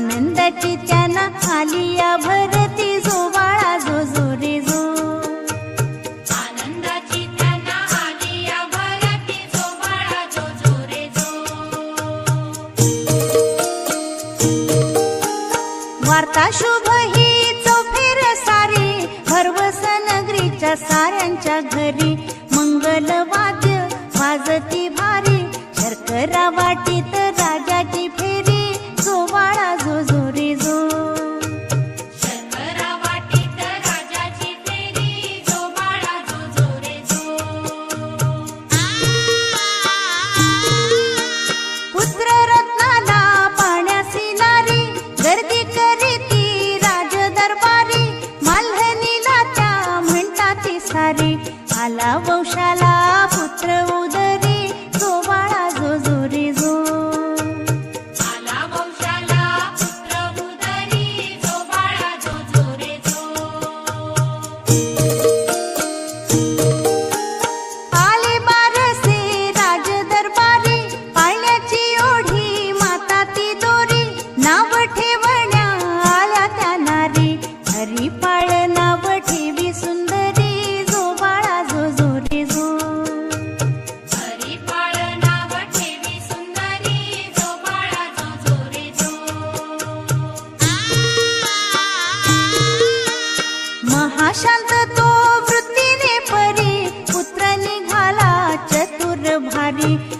आनंदाची त्यांना आलिया भरती Thank you.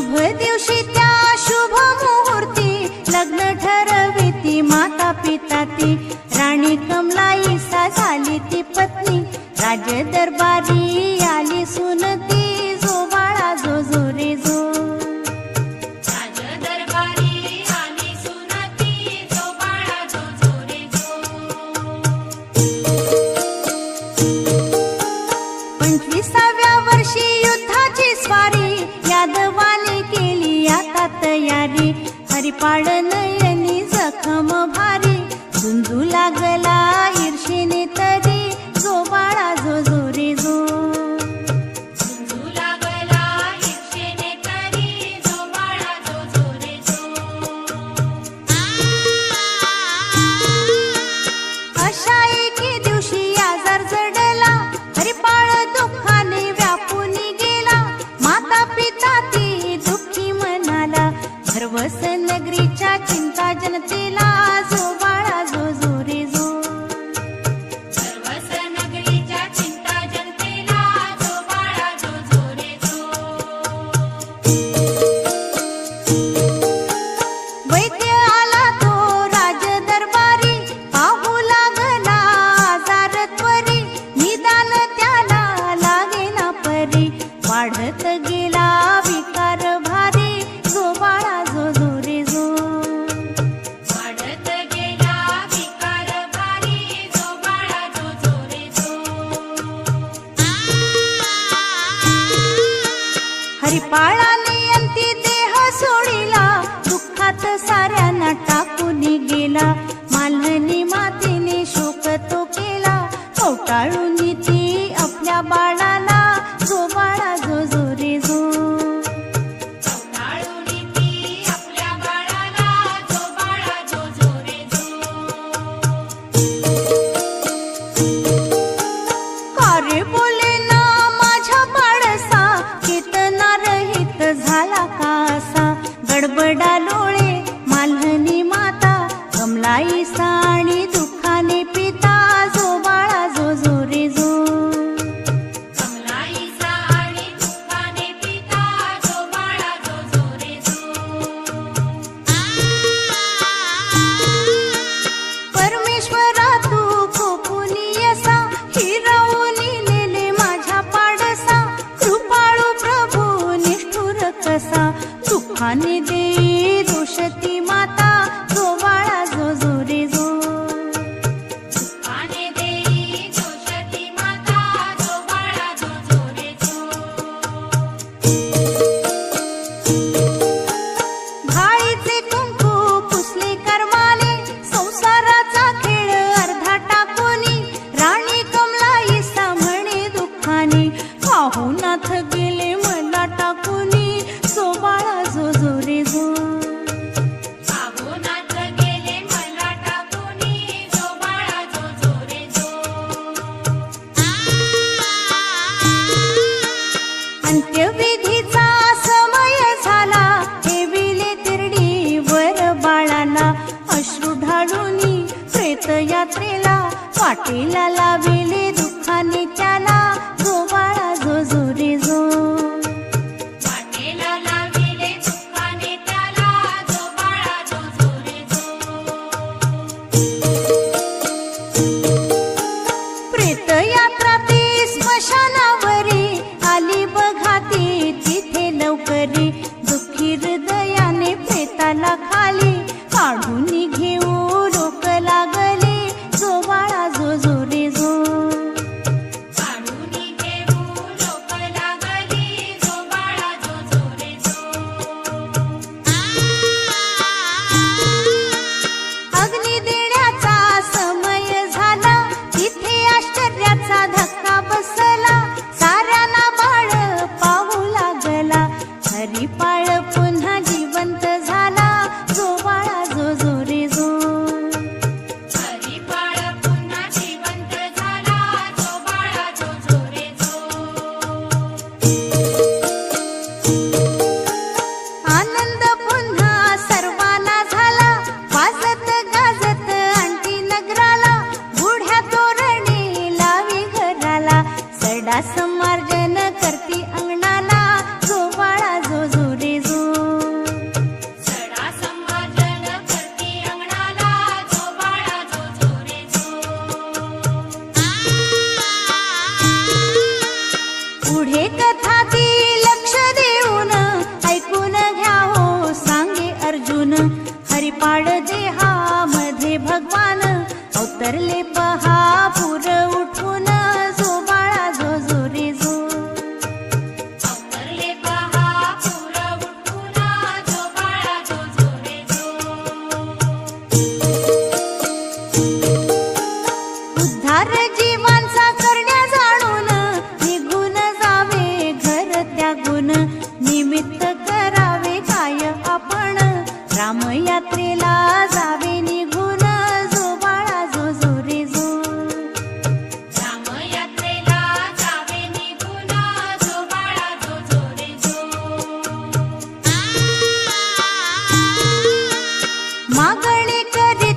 शुभ दिवशी त्या शुभ मुहूर्ती लग्न ठरविती माता पिता ती. राणी कमलाई सा झाली ती पत्नी. राज दरबारी आली सुनती. नयनी जखम भारी झुंजू लागला ईर्षेने तर bye हनि ऋषति माता करे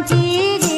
வஞ்சிரே